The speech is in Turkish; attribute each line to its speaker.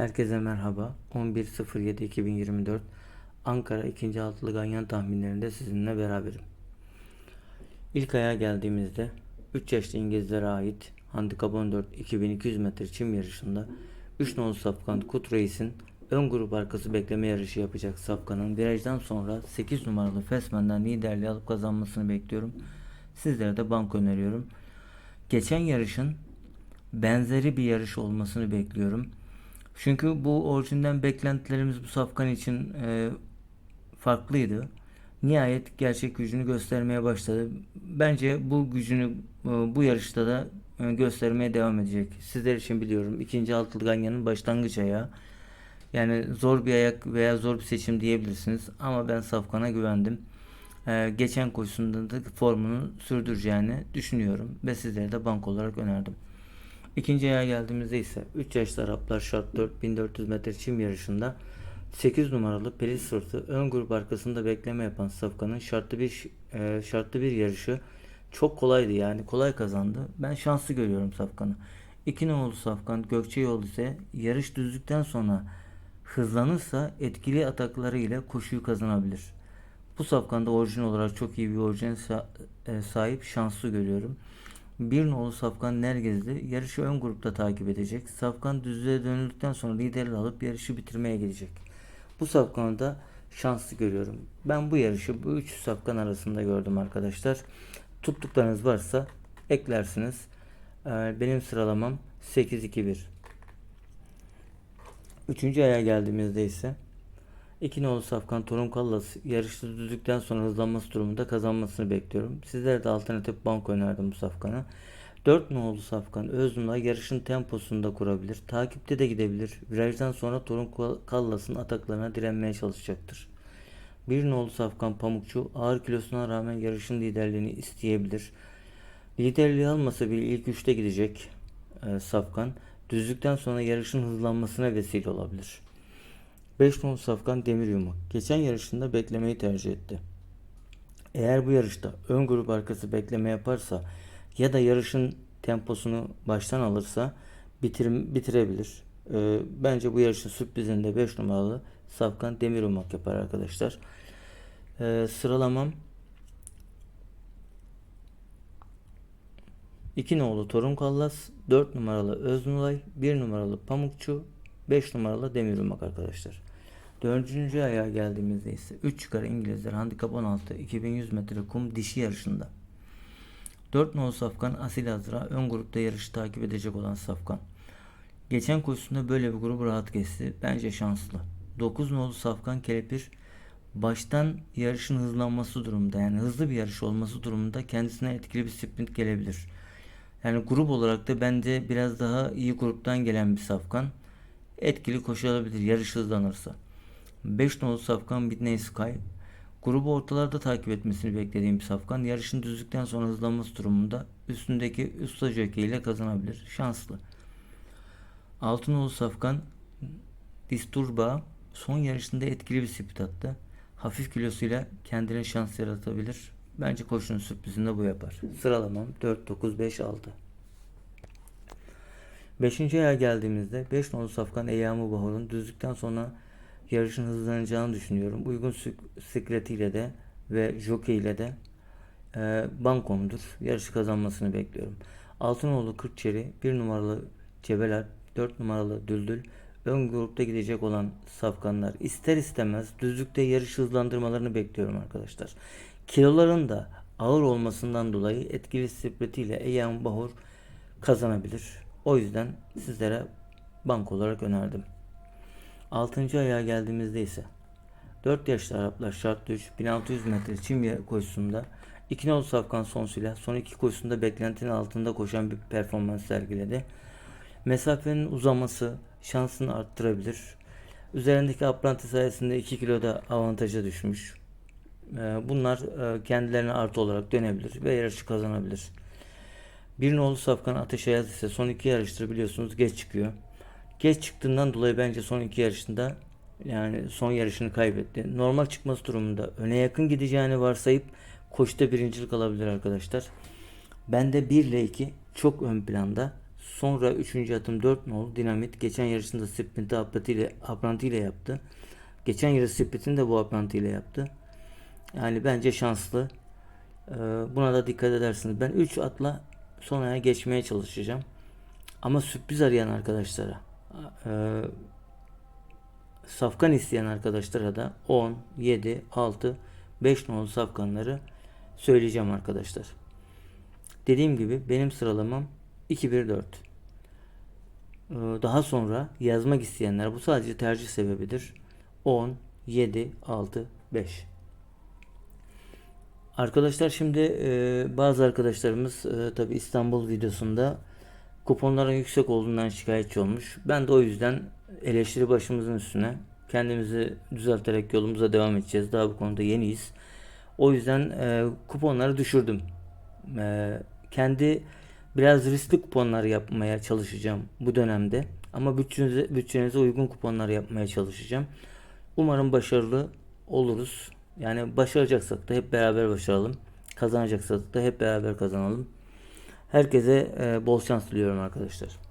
Speaker 1: Herkese merhaba. 11.07.2024 Ankara 2. Altılı Ganyan tahminlerinde sizinle beraberim. İlk aya geldiğimizde 3 yaşlı İngilizlere ait Handikap 14 2200 metre çim yarışında 3 nolu Safkan Kut Reis'in ön grup arkası bekleme yarışı yapacak Safkan'ın virajdan sonra 8 numaralı Fesmen'den liderliği alıp kazanmasını bekliyorum. Sizlere de bank öneriyorum. Geçen yarışın benzeri bir yarış olmasını bekliyorum. Çünkü bu orijinden beklentilerimiz bu safkan için e, farklıydı. Nihayet gerçek gücünü göstermeye başladı. Bence bu gücünü e, bu yarışta da e, göstermeye devam edecek. Sizler için biliyorum. ikinci altılı ganyanın başlangıç ayağı. Yani zor bir ayak veya zor bir seçim diyebilirsiniz. Ama ben Safkan'a güvendim. E, geçen koşusunda da formunu sürdüreceğini düşünüyorum. Ve sizlere de bank olarak önerdim. İkinci ayağa geldiğimizde ise 3 yaşlı Araplar şart 4 1400 metre çim yarışında 8 numaralı Pelis Sırtı ön grup arkasında bekleme yapan Safkan'ın şartlı bir e, şartlı bir yarışı çok kolaydı yani kolay kazandı. Ben şanslı görüyorum Safkan'ı. 2 numaralı Safkan Gökçe Yol ise yarış düzdükten sonra hızlanırsa etkili atakları ile koşuyu kazanabilir. Bu Safkan'da orijin olarak çok iyi bir orijine sa- e, sahip şanslı görüyorum. Bir nolu Safkan Nergezli yarışı ön grupta takip edecek. Safkan düzlüğe dönüldükten sonra liderliği alıp yarışı bitirmeye gelecek. Bu Safkan'ı da şanslı görüyorum. Ben bu yarışı bu üç Safkan arasında gördüm arkadaşlar. Tuttuklarınız varsa eklersiniz. Ee, Benim sıralamam 8-2-1. Üçüncü aya geldiğimizde ise İki nolu Safkan Torun Kallas yarışta düzdükten sonra hızlanması durumunda kazanmasını bekliyorum. Sizlere de alternatif bank önerdim bu Safkan'a. 4 nolu Safkan Öznul'a yarışın temposunda kurabilir. Takipte de gidebilir. Virajdan sonra Torun Kallas'ın ataklarına direnmeye çalışacaktır. 1 nolu Safkan Pamukçu ağır kilosuna rağmen yarışın liderliğini isteyebilir. Liderliği almasa bile ilk üçte gidecek e, Safkan. Düzlükten sonra yarışın hızlanmasına vesile olabilir. 5 nolu Safkan Demir Yumak. Geçen yarışında beklemeyi tercih etti. Eğer bu yarışta ön grup arkası bekleme yaparsa ya da yarışın temposunu baştan alırsa bitir, bitirebilir. Ee, bence bu yarışın sürprizinde 5 numaralı Safkan Demir Yumak yapar arkadaşlar. Ee, sıralamam 2 nolu Torun Kallas, 4 numaralı Öznulay, 1 numaralı Pamukçu, 5 numaralı Demir Yumak arkadaşlar. Dördüncü ayağa geldiğimizde ise 3 yukarı İngilizler handikap 16 2100 metre kum dişi yarışında. 4 nolu Safkan Asil Azra ön grupta yarışı takip edecek olan Safkan. Geçen koşusunda böyle bir grubu rahat geçti. Bence şanslı. 9 nolu Safkan Kelepir baştan yarışın hızlanması durumunda yani hızlı bir yarış olması durumunda kendisine etkili bir sprint gelebilir. Yani grup olarak da bence biraz daha iyi gruptan gelen bir Safkan etkili koşulabilir yarış hızlanırsa. 5 nolu Safkan Whitney Sky. Grubu ortalarda takip etmesini beklediğim bir Safkan yarışın düzlükten sonra hızlanması durumunda üstündeki usta jockey ile kazanabilir. Şanslı. 6 nolu Safkan Disturba son yarışında etkili bir sprint attı. Hafif kilosuyla kendine şans yaratabilir. Bence koşunun sürprizinde bu yapar. Sıralamam 4, 9, 5, 6. Beşinci aya geldiğimizde 5 nolu Safkan Eyyamı Bahor'un düzlükten sonra yarışın hızlanacağını düşünüyorum. Uygun sikletiyle de ve jockey ile de e, bankomdur. Yarışı kazanmasını bekliyorum. Altınoğlu Kırkçeri, 1 numaralı Cebeler, 4 numaralı Düldül, ön grupta gidecek olan safkanlar ister istemez düzlükte yarış hızlandırmalarını bekliyorum arkadaşlar. Kiloların da ağır olmasından dolayı etkili sikletiyle Eyyam Bahor kazanabilir. O yüzden sizlere bank olarak önerdim. 6. ayağa geldiğimizde ise 4 yaşlı Araplar şartlı 3 1600 metre çim koşusunda 2 nolu Safkan son silah son iki koşusunda beklentinin altında koşan bir performans sergiledi. Mesafenin uzaması şansını arttırabilir. Üzerindeki apranti sayesinde 2 kiloda avantaja düşmüş. Bunlar kendilerine artı olarak dönebilir ve yarışı kazanabilir. Bir nolu Safkan Ateş Ayaz ise son iki yarıştır biliyorsunuz geç çıkıyor. Geç çıktığından dolayı bence son iki yarışında yani son yarışını kaybetti. Normal çıkması durumunda öne yakın gideceğini varsayıp koşuda birincilik alabilir arkadaşlar. Bende 1 ile 2 çok ön planda. Sonra 3. atım 4 nol dinamit. Geçen yarışında sprinti apranti ile, apranti ile yaptı. Geçen yarış sprintini de bu apranti ile yaptı. Yani bence şanslı. Ee, buna da dikkat edersiniz. Ben 3 atla sonraya geçmeye çalışacağım. Ama sürpriz arayan arkadaşlara e, safkan isteyen arkadaşlara da 10, 7, 6, 5 nolu safkanları söyleyeceğim arkadaşlar. Dediğim gibi benim sıralamam 2-1-4. Ee, Daha sonra yazmak isteyenler bu sadece tercih sebebidir. 10, 7, 6, 5. Arkadaşlar şimdi e, bazı arkadaşlarımız e, tabi İstanbul videosunda kuponların yüksek olduğundan şikayetçi olmuş. Ben de o yüzden eleştiri başımızın üstüne kendimizi düzelterek yolumuza devam edeceğiz. Daha bu konuda yeniyiz. O yüzden e, kuponları düşürdüm. E, kendi biraz riskli kuponlar yapmaya çalışacağım bu dönemde. Ama bütçenize, bütçenize uygun kuponlar yapmaya çalışacağım. Umarım başarılı oluruz. Yani başaracaksak da hep beraber başaralım. Kazanacaksak da hep beraber kazanalım. Herkese e, bol şans diliyorum arkadaşlar.